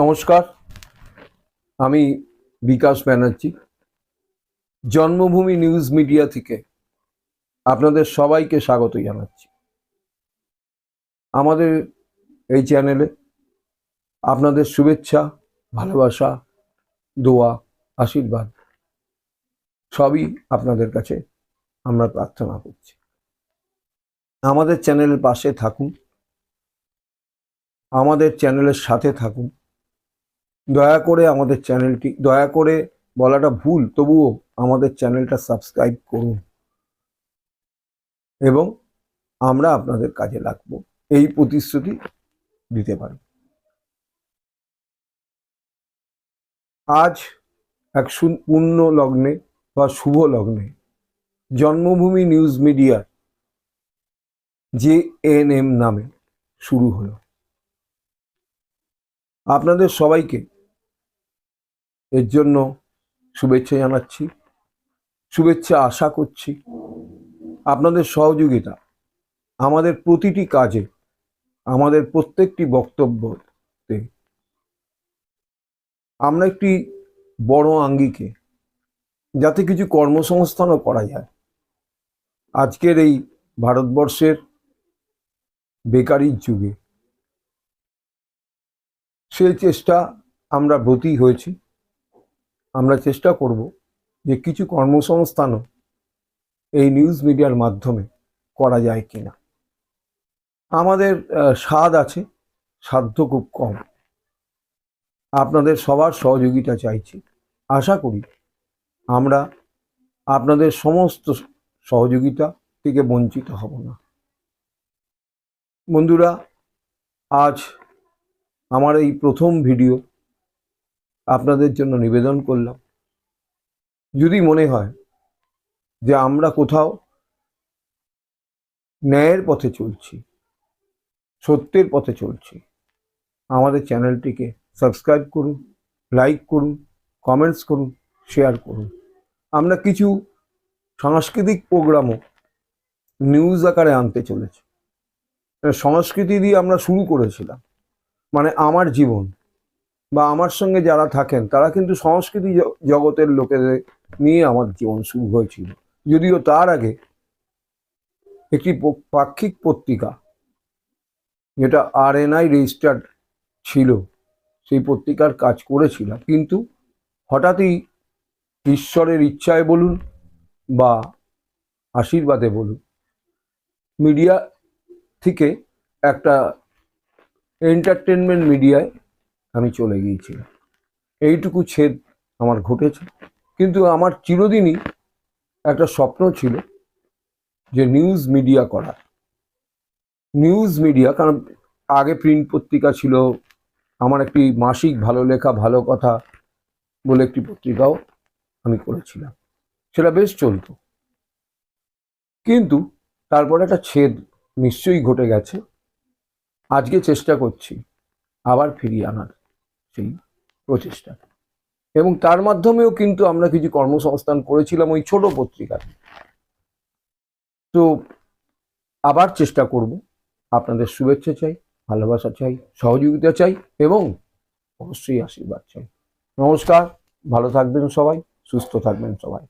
নমস্কার, আমি বিকাশ ব্যানার্জি। জন্মভূমি নিউজ মিডিয়া থেকে আপনাদের সবাইকে স্বাগত জানাচ্ছি। আমাদের এই চ্যানেলে আপনাদের শুভেচ্ছা, ভালোবাসা, দোয়া, আশীর্বাদ সবই আপনাদের কাছে আমরা প্রার্থনা করছি। আমাদের চ্যানেলের পাশে থাকুন। আমাদের চ্যানেলের সাথে থাকুন। দয়া করে আমাদের চ্যানেলটি, দয়া করে বলাটা ভুল, তবুও আমাদের চ্যানেলটা সাবস্ক্রাইব করুন। এবং আমরা আপনাদের কাজে লাগব, এই প্রতিশ্রুতি দিতে পারি। আজ এক পূর্ণ লগ্নে বা শুভ লগ্নে জন্মভূমি নিউজ মিডিয়ার যে এন এম নামে শুরু হলো। আপনাদের সবাইকে এর জন্য শুভেচ্ছা জানাচ্ছি। শুভেচ্ছা আশা করছি। আপনাদের সহযোগিতা, আমাদের প্রতিটি কাজে, আমাদের প্রত্যেকটি বক্তব্যতে। আমরা একটি বড় আঙ্গিকে, যাতে কিছু কর্মসংস্থানও করা যায়। আজকের এই ভারতবর্ষের বেকারির যুগে, সেই চেষ্টা আমরা ব্রতী হয়েছি। আমরা চেষ্টা করব যে কিছু কর্মসংস্থানও এই নিউজ মিডিয়ার মাধ্যমে করা যায় কি না আমাদের স্বাদ আছে সাধ্য খুব কম। আপনাদের সবার সহযোগিতা চাইছি। আশা করি আমরা আপনাদের সমস্ত সহযোগিতা থেকে বঞ্চিত হব না। বন্ধুরা, আজ আমার এই প্রথম ভিডিও আপনাদের জন্য নিবেদন করলাম। যদি মনে হয় যে আমরা কোথাও ন্যায়ের পথে চলছি, সত্যের পথে চলছি, আমাদের চ্যানেলটিকে সাবস্ক্রাইব করুন, লাইক করুন, কমেন্টস করুন, শেয়ার করুন। আমরা কিছু সাংস্কৃতিক প্রোগ্রামও নিউজ আকারে আনতে চলেছি। সংস্কৃতি দিয়ে আমরা শুরু করেছিলাম। মানে আমার জীবন বা আমার সঙ্গে যারা থাকেন, তারা কিন্তু সংস্কৃতি জগতের লোকেদের নিয়ে আমার জীবন শুরু হয়েছিল। যদিও তার আগে একটি পাক্ষিক পত্রিকা যেটা আর এন আই রেজিস্টার্ড ছিল, সেই পত্রিকার কাজ করেছিলাম। কিন্তু হঠাৎই ঈশ্বরের ইচ্ছায় বলুন বা আশীর্বাদে বলুন, মিডিয়া থেকে একটা এন্টারটেনমেন্ট মিডিয়ায় আমি চলে গিয়েছিলাম এইটুকু ছেদ আমার ঘটেছে। কিন্তু আমার চিরদিনই একটা স্বপ্ন ছিল যে নিউজ মিডিয়া করা। নিউজ মিডিয়া কারণ আগে প্রিন্ট পত্রিকা ছিল, আমার একটি মাসিক ভালো লেখা, ভালো কথা বলে একটি পত্রিকাও আমি করেছিলাম। সেটা বেশ চলতো। কিন্তু তারপরে একটা ছেদ নিশ্চয়ই ঘটে গেছে। আজকে চেষ্টা করছি আবার ফিরিয়ে আনার। সেই প্রচেষ্টা। এবং তার মাধ্যমেও কিন্তু আমরা কিছু কর্মসংস্থান করেছিলাম ওই ছোট পত্রিকাতে তো আবার চেষ্টা করব। আপনাদের শুভেচ্ছা চাই, ভালোবাসা চাই, সহযোগিতা চাই এবং অবশ্যই আশীর্বাদ চাই। নমস্কার, ভালো থাকবেন সবাই, সুস্থ থাকবেন সবাই।